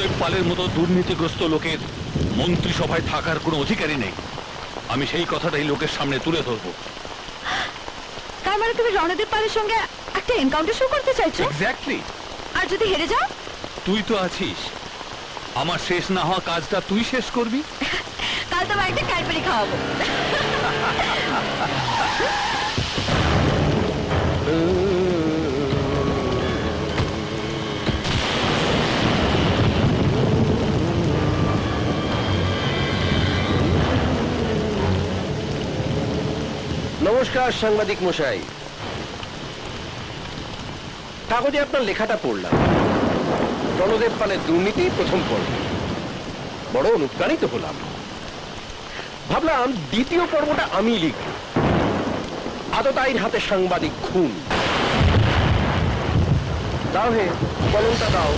রণদেব পালের মতো দুর্নীতিগ্রস্ত লোকের মন্ত্রিসভায় থাকার কোনো অধিকারই নেই। আমি সেই কথাটাই লোকের সামনে তুলে ধরবো। তার মানে তুমি রণদেব পালের সঙ্গে একটা এনকাউন্টার শুরু করতে চাইছো? এক্স্যাক্টলি আর যদি হেরে যাও? তুই তো আছিস। আমার শেষ না হওয়া কাজটা তুই শেষ করবি? কাল তোমার একটা ক্যাডবেরি খাওয়াবো। নমস্কার সাংবাদিক মশাই। কাগজে আপনার লেখাটা পড়লাম। রণদেব পালের দুর্নীতি প্রথম পর্ব। বড় অনুপ্রাণিত হলাম। ভাবলাম দ্বিতীয় পর্বটা আমি লিখব। আদতাইর হাতে সাংবাদিক খুন। দাও হে কলমটা দাও।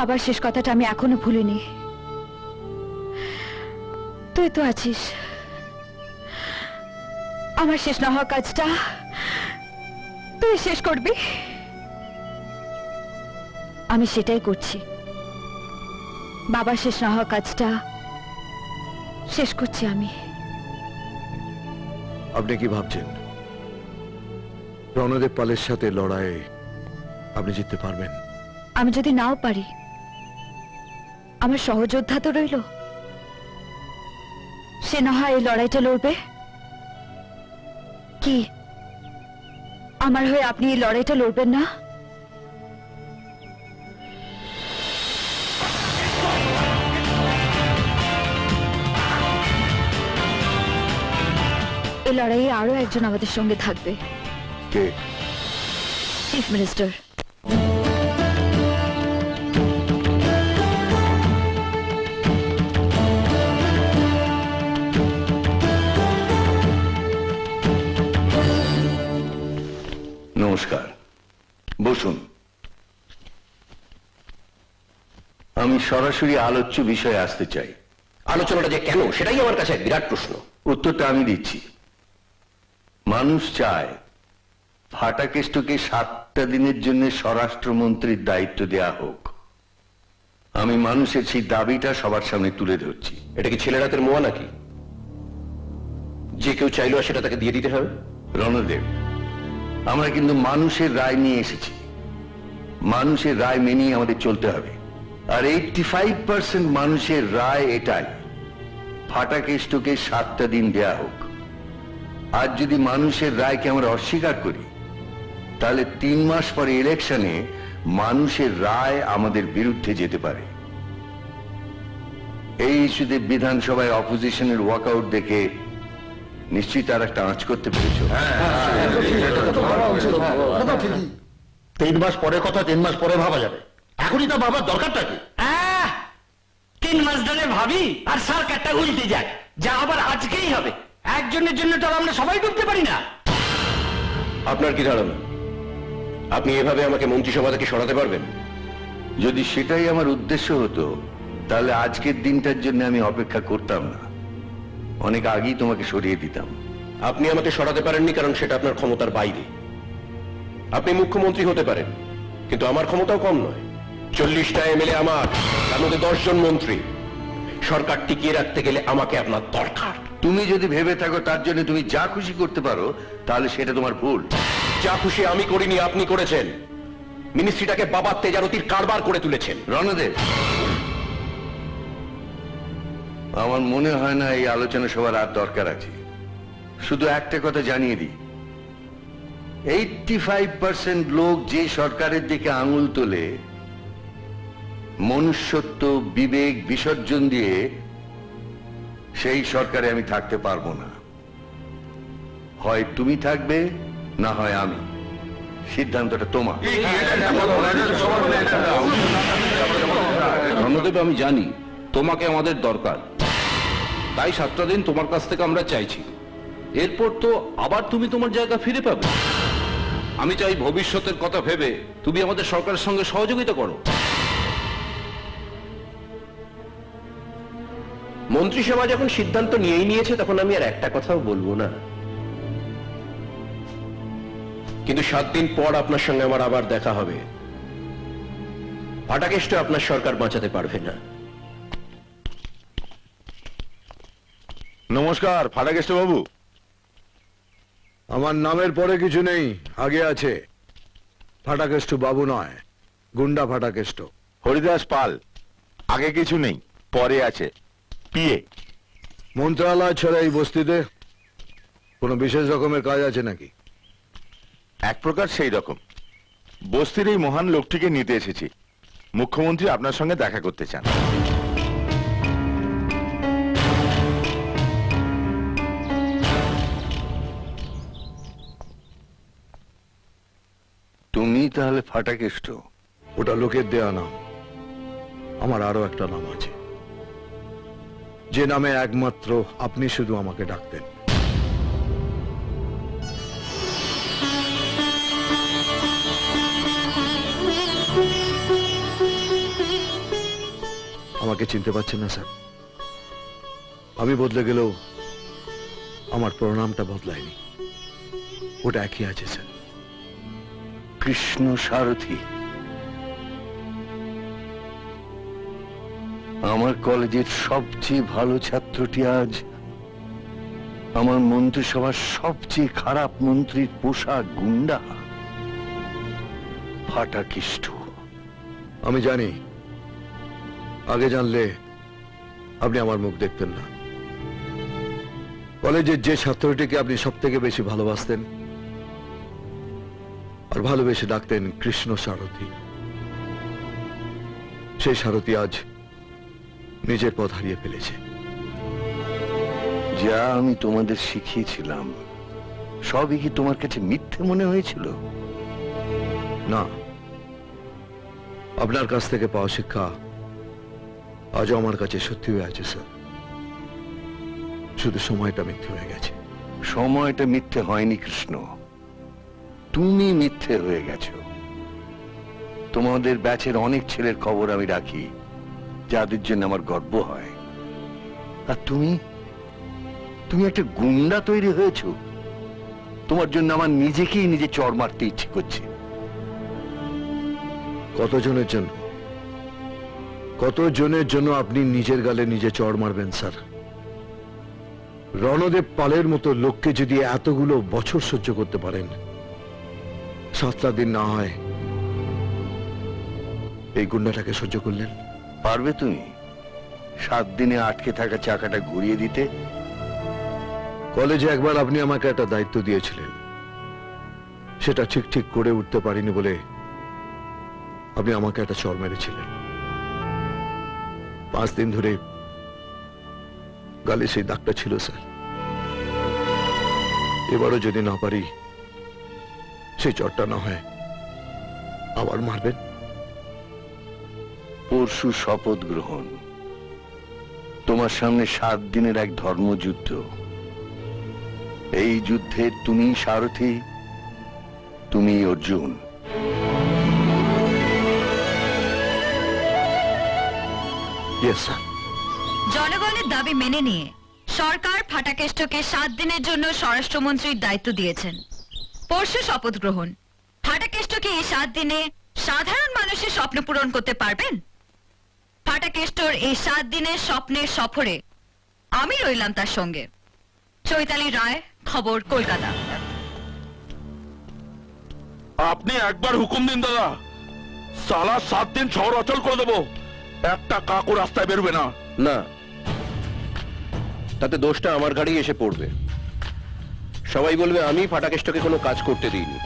বাবার শেষ কথাটা আমি এখনও ভুলিনি। তুই তো আছিস। আমার শেষ না হওয়া কাজটা তুই শেষ করবি। আমি সেটাই করছি। বাবার শেষ না হওয়া কাজটা শেষ করছি আমি। আপনি কি ভাবছেন? রণদেব পালের সাথে লড়াইয়ে আপনি জিততে পারবেন? আমি যদি নাও পারি আমার সহযোদ্ধা তো রইল। সে না হয় এই লড়াইটা লড়বে? কি? আমার হয়ে আপনি এই লড়াইটা লড়বেন না? এই লড়াইয়ে আরও একজন আমাদের সঙ্গে থাকবে। চিফ মিনিস্টার নমস্কার। বসুন। আমি সরাসরি আলোচ্য বিষয়ে আসতে চাই। আলোচনাটা যে কেন সেটাই আমার কাছে এক বিরাট প্রশ্ন। উত্তরটা আমি দিচ্ছি। মানুষ চায় ফাটাকেষ্টকে সাতটা দিনের জন্য স্বরাষ্ট্রমন্ত্রীর দায়িত্ব দেয়া হোক। আমি মানুষের সেই দাবিটা সবার সামনে তুলে ধরছি। এটা কি ছেলে রাতের মোয়া নাকি? যে কেউ চাইলো সেটা তাকে দিয়ে দিতে হবে। রণদেব আমরা কিন্তু মানুষের রায় নিয়ে এসেছি। মানুষের রায় মেনেই আমাদের চলতে হবে। আর এইটটি ফাইভ পার্সেন্ট মানুষের রায় এটাই ফাটাকেষ্টকে সাতটা দিন দেয়া হোক। আর যদি মানুষের রায়কে আমরা অস্বীকার করি, তাহলে তিন মাস পরে ইলেকশনে মানুষের রায় আমাদের বিরুদ্ধে যেতে পারে। এই ইস্যুতে বিধানসভায় অপোজিশনের ওয়াকআউট দেখে নিশ্চয়ই তারা একটা আঁচ করতে পেরেছ তিন মাস পরে কথা তিন মাস পরে ভাবা যাবে এখনই তো বাবার দরকারটা কি তিন মাস ধরে ভাবি আর সরকারটা উল্টে যায় যা আবার আজকেই হবে একজনের জন্য তো আর আমরা সবাই ডুবতে পারি না আপনার কি ধারণা আপনি এভাবে আমাকে মন্ত্রিসভা থেকে সরাতে পারবেন যদি সেটাই আমার উদ্দেশ্য হতো তাহলে আজকের দিনটার জন্য আমি অপেক্ষা করতাম না অনেক আগেই তোমাকে সরিয়ে দিতাম। আপনি আমাকে সরাতে পারেননি কারণ সেটা আপনার ক্ষমতার বাইরে। আপনি মুখ্যমন্ত্রী হতে পারেন কিন্তু আমার ক্ষমতাও কম নয়। চল্লিশটা এমএলএ আমার তার মধ্যে দশজন মন্ত্রী। সরকার টিকিয়ে রাখতে গেলে আমাকে আপনার দরকার। তুমি যদি ভেবে থাকো তার জন্য তুমি যা খুশি করতে পারো তাহলে সেটা তোমার ভুল। যা খুশি আমি করিনি আপনি করেছেন। মিনিস্ট্রিটাকে বাবার তেজারতির কারবার করে তুলেছেন। রণদেব আমার মনে হয় না এই আলোচনা সবার আর দরকার আছে। শুধু একটা কথা জানিয়ে দিই। এইটটি ফাইভ পার্সেন্ট লোক যে সরকারের দিকে আঙুল তোলে, মনুষ্যত্ব, বিবেক, বিসর্জন দিয়ে সেই সরকারে আমি থাকতে পারব না। হয় তুমি থাকবে, না হয় আমি। সিদ্ধান্তটা তোমার। আমি জানি তোমাকে আমাদের দরকার। তাই সাতটা দিন তোমার কাছ থেকে আমরা চাইছি। এরপর তো আবার তুমি তোমার জায়গা ফিরে পাবে। আমি চাই ভবিষ্যতের কথা ভেবে তুমি আমাদের সরকারের সঙ্গে সহযোগিতা করো। মন্ত্রিসভা যখন সিদ্ধান্ত নিয়েই নিয়েছে, তখন আমি আর একটা কথাও বলব না। কিন্তু সাত দিন পর আপনার সঙ্গে আমার আবার দেখা হবে। ফাটাকেষ্ট আপনার সরকার বাঁচাতে পারবে না। নমস্কার ফাটাকেষ্ট বাবু। আমার নামের পরে কিছু নেই আগে আছে। ফাটাকেষ্ট বাবু নয় গুন্ডা ফাটাকেষ্ট হরিদাস পাল আগে কিছু নেই পরে আছে পিএ। মন্ত্রণালয় ছাড়া এই বস্তিতে কোনো বিশেষ রকমের কাজ আছে নাকি? এক প্রকার সেই রকম। বস্তির এই মহান লোকটিকে নিতে এসেছি। মুখ্যমন্ত্রী আপনার সঙ্গে দেখা করতে চান। তুমি তাহলে ফাটাকেষ্ট। ওটা লোকের দেয়া নাম। আমার আরও একটা নাম আছে। যে নামে একমাত্র আপনি শুধু আমাকে ডাকতেন। আমাকে চিনতে পারছেন না, স্যার। আমি বদলে গেলেও আমার প্রণামটা বদলায়নি। ওটা একই আছে, স্যার। কৃষ্ণ সারথী। আমার কলেজের সবচেয়ে ভালো ছাত্রটি আজ আমার মন্ত্রিসভার সবচেয়ে খারাপ মন্ত্রীর পোশাক গুন্ডা। ফাটাকিষ্ট আমি জানি। আগে জানলে আপনি আমার মুখ দেখতেন না। কলেজের যে ছাত্রটিকে আপনি সব থেকে বেশি ভালোবাসতেন আর ভালোবেসে ডাকতেন কৃষ্ণ সারথী। সেই সারথী আজ নিজের পথ হারিয়ে ফেলেছে। যা আমি তোমাদের শিখিয়েছিলাম সবই কি তোমার কাছে মিথ্যে মনে হয়েছিল? না। আপনার কাছ থেকে পাওয়া শিক্ষা আজও আমার কাছে সত্যি হয়ে আছে স্যার। শুধু সময়টা মিথ্যে হয়ে গেছে। সময়টা মিথ্যে হয়নি কৃষ্ণ। তুমি মিথ্যে হয়ে গেছো। তোমাদের ব্যাচের অনেক ছেলের খবর আমি রাখি, যাদের জন্য আমার গর্ব হয়। আর তুমি? তুমি একটা গুন্ডা তৈরি হয়েছো। তোমার জন্য আমার নিজেকেই নিজে চড় মারতে ইচ্ছে করছে। কতজনের জন্য? কতজনের জন্য আপনি নিজের গালে নিজে চর মারবেন, স্যার? রণদেব পালের মতো লোককে যদি এতগুলো বছর সহ্য করতে পারেন সাতটা দিন না হয়। এই গুন্ডাটাকে সহ্য করলেন? পারবে তুমি? সাত দিনে আটকে থাকা চাকাটা ঘুরিয়ে দিতে? কলেজে একবার আপনি আমাকে একটা দায়িত্ব দিয়েছিলেন। সেটা ঠিক ঠিক করে উঠতে পারিনি বলে আপনি আমাকে একটা চর মেরেছিলেন। পাঁচ দিন ধরে গালে সেই দাগটা ছিল স্যার। এবারও যদি না পারি সেই চরটা না হয়। আবার মারবেন? পরশু শপথ গ্রহণ। তোমার সামনে সাত দিনের এক ধর্মযুদ্ধ। এই যুদ্ধে তুমি সারথী তুমি অর্জুন। জনগণের দাবি মেনে নিয়ে সরকার ফাটাকেষ্টকে সাত দিনের জন্য স্বরাষ্ট্রমন্ত্রীর দায়িত্ব দিয়েছেন। পরশু শপথ গ্রহণ। ফাটাকেষ্টকে এই সাত দিনে সাধারণ মানুষের স্বপ্ন পূরণ করতে পারবেন? ফাটাকেষ্টর এই সাত দিনের স্বপ্নের সফরে আমি রইলাম তার সঙ্গে। চৈতালি রায় খবর কলকাতা। আপনি একবার হুকুম দিন দাদা। সালা সাত দিন শহর অচল করে দেবো। একটা কাকু রাস্তায় বেরোবে না। না। তাতে দোষটা আমার ঘাড়েই এসে পড়বে। সবাই বলবে আমি ফাটাকেষ্টকে কোনো কাজ করতে দিইনি।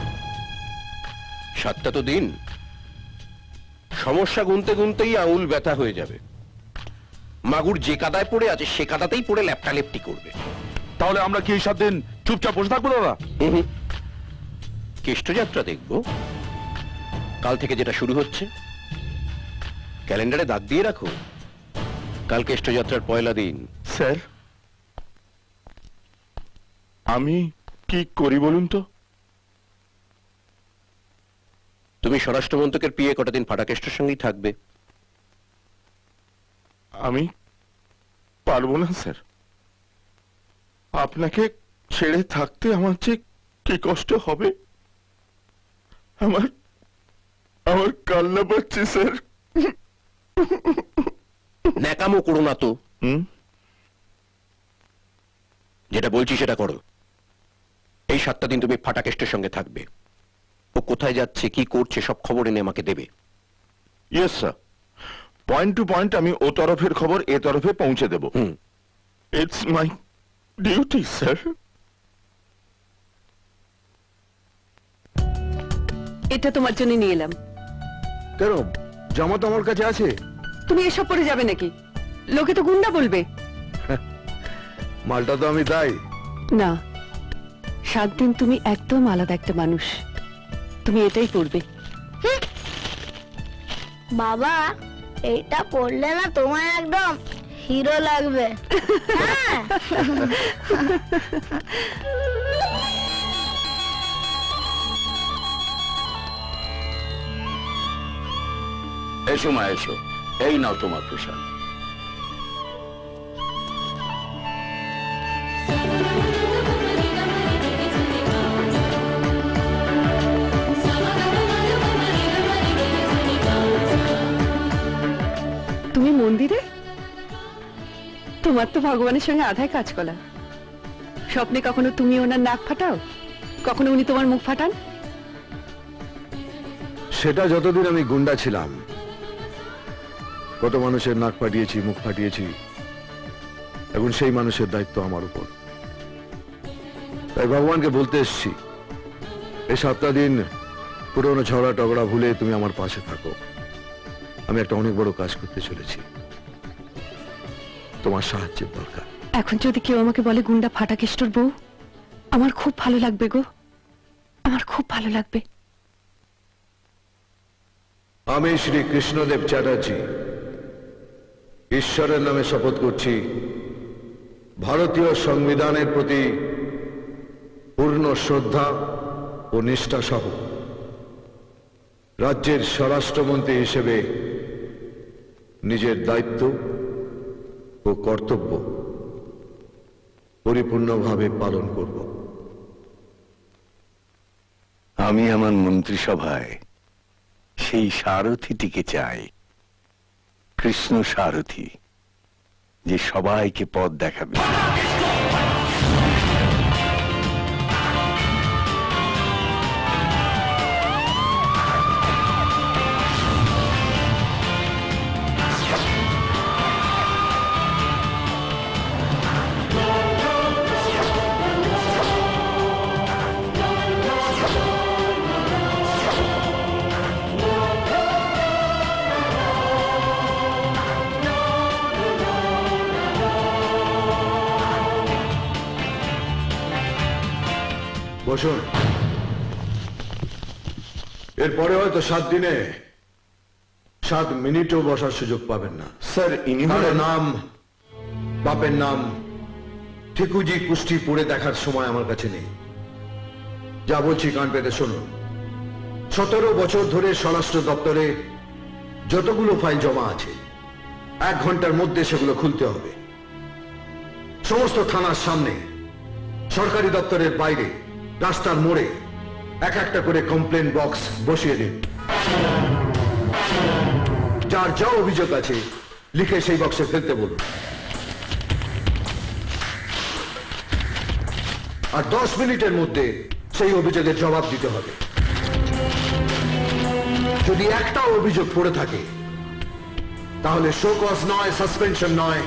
সাতটা তো দিন। সমস্যা গুনতে গুনতেই আঙুল ব্যথা হয়ে যাবে। মাগুর যে কাদায় পড়ে আছে সে কাদাতেই পড়ে ল্যাপটা লেপটি করবে। তাহলে আমরা কি এই সাত দিন চুপচাপ বসে থাকব দাদা? কেষ্টযাত্রা দেখব। কাল থেকে যেটা শুরু হচ্ছে। ক্যালেন্ডারে দাগ দিয়ে রাখো। কাল কেষ্টযাত্রার পয়লা দিন। স্যার? আমি কি করি বলুন তো? তুমি স্বরাষ্ট্রমন্ত্রকের পিয়ে কটা দিন ফাটাকেষ্টর সঙ্গেই থাকবে। আমি পারব না স্যার। আপনাকে ছেড়ে থাকতে আমার যে কি কষ্ট হবে? আমার আমার কান্না পাচ্ছে স্যার। ন্যাকামো করো না তো। হুম? যেটা বলছি সেটা করো। সাতটা দিন তুমি ফাটাকেষ্টের সঙ্গে থাকবে। ও কোথায় যাচ্ছে কি করছে সব খবর এনে আমাকে দেবে। Yes sir point to point আমি ও তরফের খবর এ তরফে পৌঁছে দেব। Hmm. It's my duty sir এটা তোমার জন্য নিয়ে এলাম। কেন? জামা তো আমার কাছে আছে? তুমি এসব পরে যাবে নাকি? লোকে তো গুন্ডা বলবে। মালটা তো আমি তাই না। সাত দিন তুমি একদম আলাদা একটা মানুষ। তুমি এটাই করবে। বাবা এইটা পড়লে না তোমার একদম হিরো লাগবে। হ্যাঁ। এসো মা এসো। এই নাও তোমার প্রসাদ মন্দিরে? তোমার তো ভগবানের সঙ্গে আধায় কাজ করা স্বপ্নে কখনো তুমি ওনার নাক ফাটাও? কখনো উনি তোমার মুখ ফাটান? সেটা যতদিন আমি গুন্ডা ছিলাম, কত মানুষের নাক ফাটিয়েছি, মুখ ফাটিয়েছি, এখন সেই মানুষের দায়িত্ব আমার উপর। তাই ভগবানকে বলতে এসছি, এই সপ্তাহ দিন পুরোনো ঝগড়া টগড়া ভুলে তুমি আমার পাশে থাকো। আমি একটা অনেক বড় কাজ করতে চলেছি। তোমার সাহায্যের দরকার। এখন যদি কেউ আমাকে বলে গুন্ডা ফাটাকেষ্টর বউ আমার খুব ভালো লাগবে গো। আমার খুব ভালো লাগবে। আমি শ্রী কৃষ্ণদেব চ্যাটার্জি। ঈশ্বরের নামে শপথ করছি ভারতীয় সংবিধানের প্রতি পূর্ণ শ্রদ্ধা ও নিষ্ঠা সহ রাজ্যের স্বরাষ্ট্রমন্ত্রী হিসেবে নিজের দায়িত্ব ও কর্তব্য পরিপূর্ণভাবে পালন করব। আমি আমার মন্ত্রিসভায় সেই সারথিটিকে চাই। কৃষ্ণ সারথি, যে সবাইকে পথ দেখাবে। বসুন। এরপরে হয়তো সাত দিনে সাত মিনিটও বসার সুযোগ পাবেন না। স্যার ইনি নাম বাপের নাম ঠিকুজি কুষ্টি পড়ে দেখার সময় আমার কাছে নেই। যা বলছি কান পেতে শুনুন। সতেরো বছর ধরে স্বরাষ্ট্র দপ্তরে যতগুলো ফাইল জমা আছে এক ঘণ্টার মধ্যে সেগুলো খুলতে হবে। সমস্ত থানার সামনে সরকারি দপ্তরের বাইরে রাস্তার মোড়ে এক একটা করে কমপ্লেন বক্স বসিয়ে দিন। যার যা অভিযোগ আছে, লিখে সেই বক্সে ফেলতে বলুন। আর দশ মিনিটের মধ্যে সেই অভিযোগের জবাব দিতে হবে। যদি একটা অভিযোগ পড়ে থাকে, তাহলে শোকজ নয় সাসপেনশন নয়,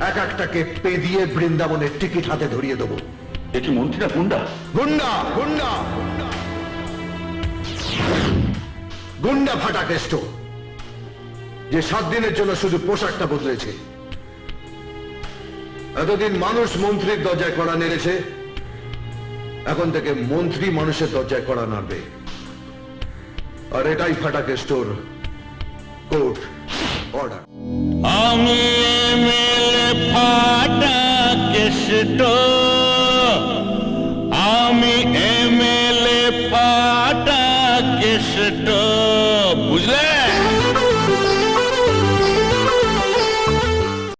এক একটাকে পে দিয়ে বৃন্দাবনের টিকিট হাতে ধরিয়ে দেবো। এ কি মন্ত্রীরা গুন্ডা। গুন্ডা গুন্ডা। গুন্ডা ফাটা কেষ্ট। যে সাত দিনের জন্য শুধু পোশাকটা বদলেছে। এতদিন মানুষ মন্ত্রীর দরজায় কড়া নেড়েছে। এখন থেকে মন্ত্রী মানুষের দরজায় কড়া নাড়বে। আর এটাই ফাটা কেষ্টর কোর্ট অর্ডার। আমি ফাটা কেষ্ট।